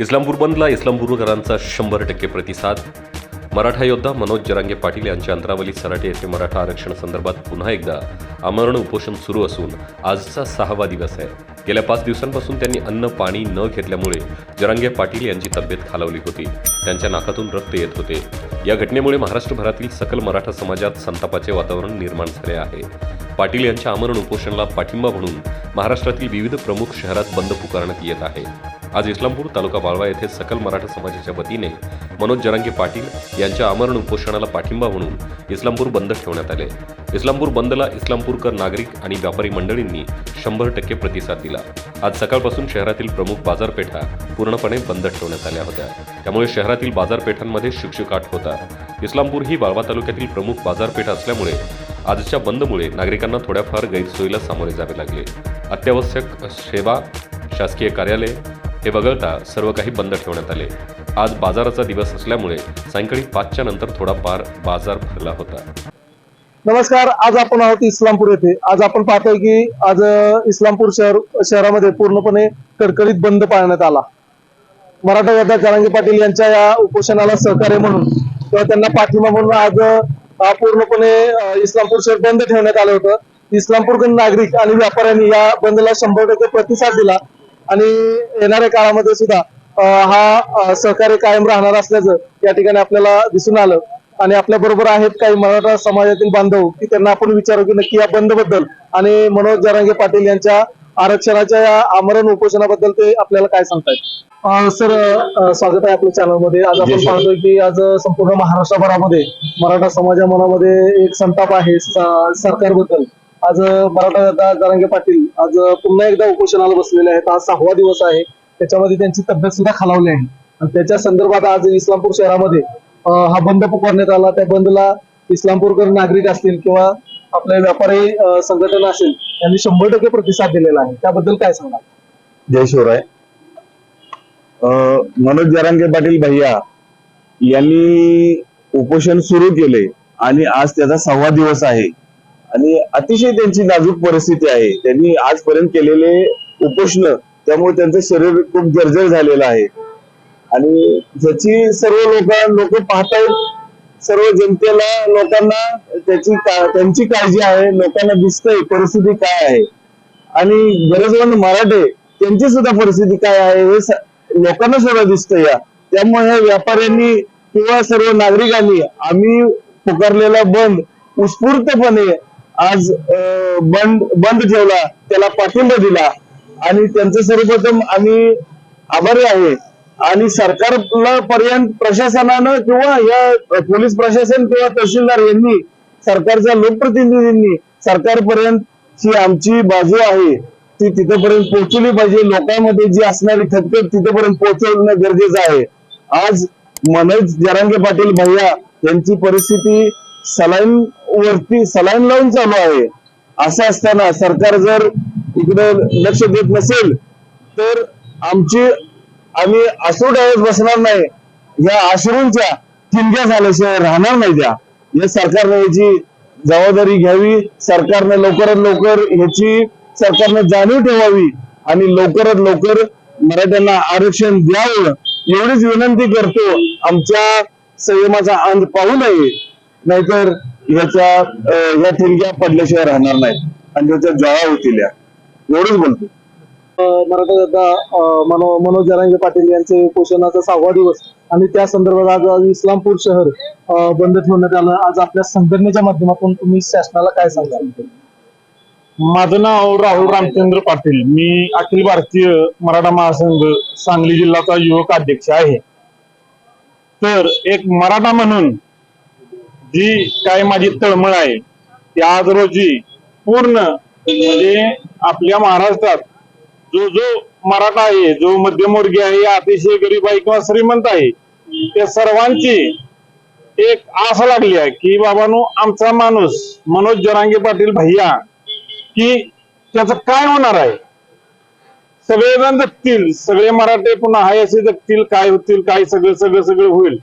इस्लामपूर बंदला इस्लामपूरकरांचा शंभर टक्के प्रतिसाद. मराठा योद्धा मनोज जरांगे पाटील यांच्या अंतरावली सराटे येथे मराठा आरक्षण संदर्भात पुन्हा एकदा आमरण उपोषण सुरू असून आजचा सहावा दिवस आहे. गेल्या पाच दिवसांपासून त्यांनी अन्न पाणी न घेतल्यामुळे जरांगे पाटील यांची तब्येत खालावली होती. त्यांच्या नाकातून रक्त येत होते. या घटनेमुळे महाराष्ट्रभरातील सकल मराठा समाजात संतापाचे वातावरण निर्माण झाले आहे. पाटील यांच्या आमरण उपोषणाला पाठिंबा म्हणून महाराष्ट्रातील विविध प्रमुख शहरात बंद पुकारण्यात येत आहे. आज इस्लामपूर तालुका बाळवा येथे सकल मराठा समाजाच्या वतीने मनोज जरांगे पाटील यांच्या आमरण उपोषणाला पाठिंबा म्हणून इस्लामपूर बंद ठेवण्यात आले. इस्लामपूर बंदला इस्लामपूरकर नागरिक आणि व्यापारी मंडळींनी शंभर टक्के प्रतिसाद दिला. आज सकाळपासून शहरातील प्रमुख बाजारपेठा पूर्णपणे बंद ठेवण्यात आल्या होत्या. त्यामुळे शहरातील बाजारपेठांमध्ये शुकशुकाट होता. इस्लामपूर ही बाळवा तालुक्यातील प्रमुख बाजारपेठ असल्यामुळे आजच्या बंदमुळे नागरिकांना थोड्याफार गैरसोयीला सामोरे जावे लागले. अत्यावश्यक सेवा शासकीय कार्यालय हे वगळता सर्व काही बंद ठेवण्यात आले. आज बाजाराचा दिवस असल्यामुळे सायंकाळी पाचच्या नंतर थोडाफार बाजार भरला होता. नमस्कार आज आपण आहोत इस्लामपूर येथे. आज आपण पाहतोय की आज इस्लामपूर शहर शहरामध्ये पूर्णपणे कडकडीत बंद पाळण्यात आला. मराठा योद्धा जरांगे पाटील यांच्या या उपोषणाला सहकार्य म्हणून किंवा त्यांना पाठिंबा म्हणून आज पूर्णपणे इस्लामपूर शहर बंद ठेवण्यात आलं होतं. इस्लामपूर नागरिक आणि व्यापाऱ्यांनी या बंदला शंभर टक्के प्रतिसाद दिला. आणि येणाऱ्या काळामध्ये सुद्धा हा सहकार्य कायम राहणार असल्याचं या ठिकाणी आपल्याला दिसून आलं. आणि आपल्या बरोबर आहेत काही मराठा समाजातील बांधव की त्यांना आपण विचारू की नक्की या बंदबद्दल आणि मनोज जरांगे पाटील यांच्या आरक्षणाच्या या आमरण उपोषणाबद्दल ते आपल्याला काय सांगतायत? सर स्वागत आहे आपल्या चॅनलमध्ये. आज आपण पाहतोय की आज संपूर्ण महाराष्ट्रभरामध्ये मराठा समाजा मनामध्ये एक संताप आहे सरकारबद्दल. आज मराठा नेता जरांगे पाटील आज पुन्हा एकदा उपोषणाला बसलेले आहेत. आज सहावा दिवस आहे. त्याच्यामध्ये त्यांची तब्येत सुद्धा खालावली आहे. आणि त्याच्या संदर्भात आज इस्लामपूर शहरामध्ये हा बंद पुकारण्यात आला. त्या बंदला इस्लामपूरकर नागरिक असतील किंवा आपले व्यापारी संघटना असेल यांनी शंभर टक्के प्रतिसाद दिलेला आहे. त्याबद्दल काय सांगणार जय शिवराय. अं, मनोज जरांगे पाटील भैया यांनी उपोषण सुरू केले आणि आज त्याचा सहावा दिवस आहे. आणि अतिशय त्यांची नाजूक परिस्थिती आहे. त्यांनी आजपर्यंत केलेले उपोषण त्यामुळे त्यांचं शरीर खूप जर्जर झालेलं आहे. आणि ज्याची सर्व लोक लोक पाहतायत सर्व जनतेला लोकांना त्याची का- त्यांची काळजी आहे लोकांना दिसतंय परिस्थिती काय आहे. आणि गरजवंत मराठे त्यांची सुद्धा परिस्थिती काय आहे हे लोकांना सुद्धा दिसतंय या. त्यामुळे ह्या व्यापाऱ्यांनी किंवा सर्व नागरिकांनी आम्ही पुकारलेला बंद उत्स्फूर्तपणे आज बंद बंद ठेवला त्याला पाठिंबा दिला. आणि त्यांचं सर्वप्रथम आम्ही आभारी आहे. आणि सरकारला पर्यंत प्रशासनानं किंवा या पोलीस प्रशासन किंवा तहसीलदार यांनी सरकारच्या लोकप्रतिनिधींनी सरकारपर्यंत जी आमची बाजू आहे ती तिथपर्यंत पोहोचली पाहिजे. लोकांमध्ये जी असणारी खतखत तिथपर्यंत पोहोचवणं गरजेचं आहे. आज मनोज जरांगे पाटील भैया यांची परिस्थिती सलाईन वरती सलाईन लावून चालू आहे. असं असताना सरकार जर इकडे लक्ष देत नसेल तर आमची आम्ही अश्रू डाळत बसणार नाही. या अश्रूंच्या ठिणग्या झाल्याशिवाय राहणार नाही त्या. या सरकारने याची जबाबदारी घ्यावी सरकारने लवकरात लवकर ह्याची सरकारने जाणीव ठेवावी आणि लवकरात लवकर मराठ्यांना आरक्षण द्यावं एवढीच विनंती करतो. आमच्या संयमाचा अंत पाहू नये. नाहीतर ह्याच्या या ह्या ठिणग्या पडल्याशिवाय राहणार नाही आणि त्याच्या ज्वाळा होतील या. एवढंच बोलतो. मराठा योद्धा मनो मनोज जरांगे पाटील यांचे उपोषणाचा सहावा दिवस आणि त्या संदर्भात आज आज इस्लामपूर शहर बंद ठेवण्यात आलं. आज आपल्या संघटनेच्या माध्यमातून तुम्ही शासनाला काय सांगाल? माझं नाव राहुल रामचंद्र पाटील. मी अखिल भारतीय मराठा महासंघ सांगली जिल्ह्याचा युवक अध्यक्ष आहे. तर एक मराठा म्हणून जी काय माझी तळमळ आहे ती आज रोजी पूर्ण म्हणजे आपल्या महाराष्ट्रात जो जो मराठा आहे जो मध्यमवर्गीय आहे अतिशय गरीब आहे किंवा श्रीमंत आहे त्या सर्वांची एक आस लागली आहे की बाबानो आमचा माणूस मनोज जरांगे पाटील भैया की त्याचं काय होणार आहे? सगळेजण जगतील सगळे मराठे पुन्हा हाय असे जगतील काय होतील काय सगळं सगळं सगळं होईल.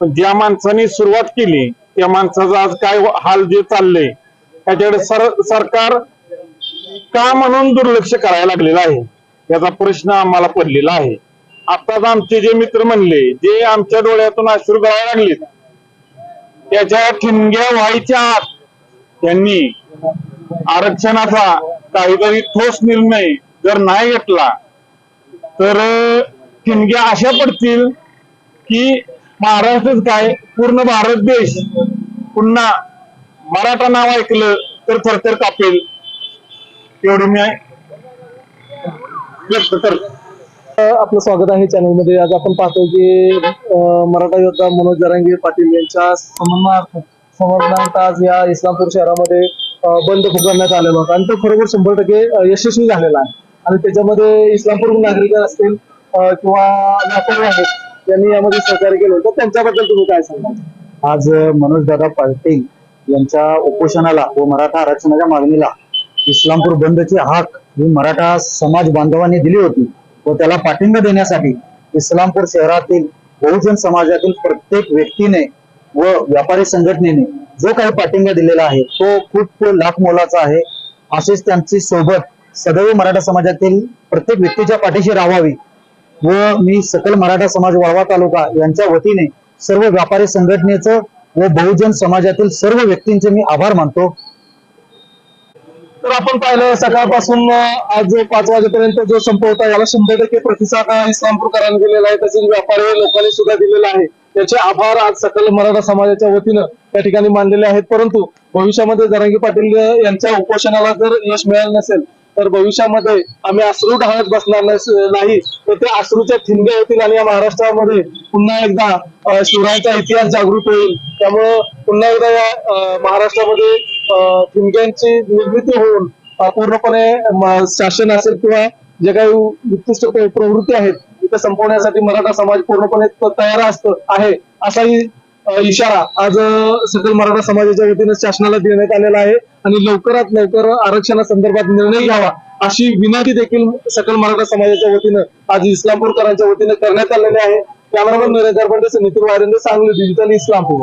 पण ज्या माणसाने सुरुवात केली त्या माणसाचा आज काय हाल जे चाललंय त्याच्याकडे सर सरकार का म्हणून दुर्लक्ष करायला लागलेलं आहे? याचा प्रश्न आम्हाला पडलेला आहे. आताच आमचे जे मित्र म्हणले जे आमच्या डोळ्यातून अश्रू गळायला लागले त्याच्या ठिणग्या व्हायच्या आत त्यांनी आरक्षणाचा काहीतरी ठोस निर्णय जर नाही घेतला तर ठिणग्या अशा पडतील की महाराष्ट्रच काय? पूर्ण भारत देश पुन्हा मराठा नाव ऐकलं तर थरथर कापेल. एवढं मी व्यक्त करतो. आपलं स्वागत आहे चॅनलमध्ये. आज आपण पाहतो की मराठा योद्धा मनोज जरांगे पाटील यांच्या समन्वयार्थ समर्थनार्थ आज या इस्लामपूर शहरामध्ये बंद पुकारण्यात आलेला होता आणि तो खरोखर शंभर टक्के यशस्वी झालेला आहे. आणि त्याच्यामध्ये इस्लामपूर नागरिक असतील किंवा व्यापारी आहेत यांनी यामध्ये सहकार्य केलं होतं. त्यांच्याबद्दल तुम्ही काय सांगा आज मनोजदादा पाटील यांच्या उपोषणाला व मराठा आरक्षणाच्या मागणीला इस्लामपूर बंदची हाक ही मराठा समाज बांधवांनी दिली होती व त्याला पाठिंबा देण्यासाठी इस्लामपूर शहरातील बहुजन समाजातील प्रत्येक व्यक्तीने व व्यापारी संघटनेने जो काही पाठिंबा दिलेला आहे तो खूप लाख मोलाचा आहे. असेच त्यांची सोबत सदैव मराठा समाजातील प्रत्येक व्यक्तीच्या पाठीशी राहावी व मी सकल मराठा समाज वाळवा तालुका यांच्या वतीने सर्व व्यापारी संघटनेचं व बहुजन समाजातील सर्व व्यक्तींचे मी आभार मानतो. तर आपण पाहिलं सकाळपासून आज पाच वाजेपर्यंत जो संप होता याला शंभर टक्के प्रतिसाद इस्लामपूरकरांनी दिलेला आहे. तसेच व्यापारी लोकांनी सुद्धा दिलेला आहे. त्याचे आभार आज सकल मराठा समाजाच्या वतीनं त्या ठिकाणी मानलेले आहेत. परंतु भविष्यामध्ये जरांगी पाटील यांच्या उपोषणाला जर यश मिळालं नसेल तर भविष्यामध्ये आम्ही अश्रू ढाळत बसणार नाही. तर ते अश्रूच्या ठिणग्या होतील आणि या महाराष्ट्रामध्ये पुन्हा एकदा शिवरायांचा इतिहास जागृत होईल. त्यामुळं पुन्हा एकदा या महाराष्ट्रामध्ये ठिणग्यांची निर्मिती होऊन पूर्णपणे शासन असेल किंवा जे काही उत्कृष्ट प्रवृत्ती आहेत तिथे संपवण्यासाठी मराठा समाज पूर्णपणे तयार असत आहे असाही इशारा आज सकल मराठा समाजाच्या वतीनं शासनाला देण्यात आलेला आहे. आणि लवकरात लवकर आरक्षणासंदर्भात निर्णय घ्यावा अशी विनंती देखील सकल मराठा समाजाच्या वतीनं आज इस्लामपूरकरांच्या वतीनं करण्यात आलेली आहे. Cameraman Narendra Pandit Nitin Wayrande Sangli digital Islampur.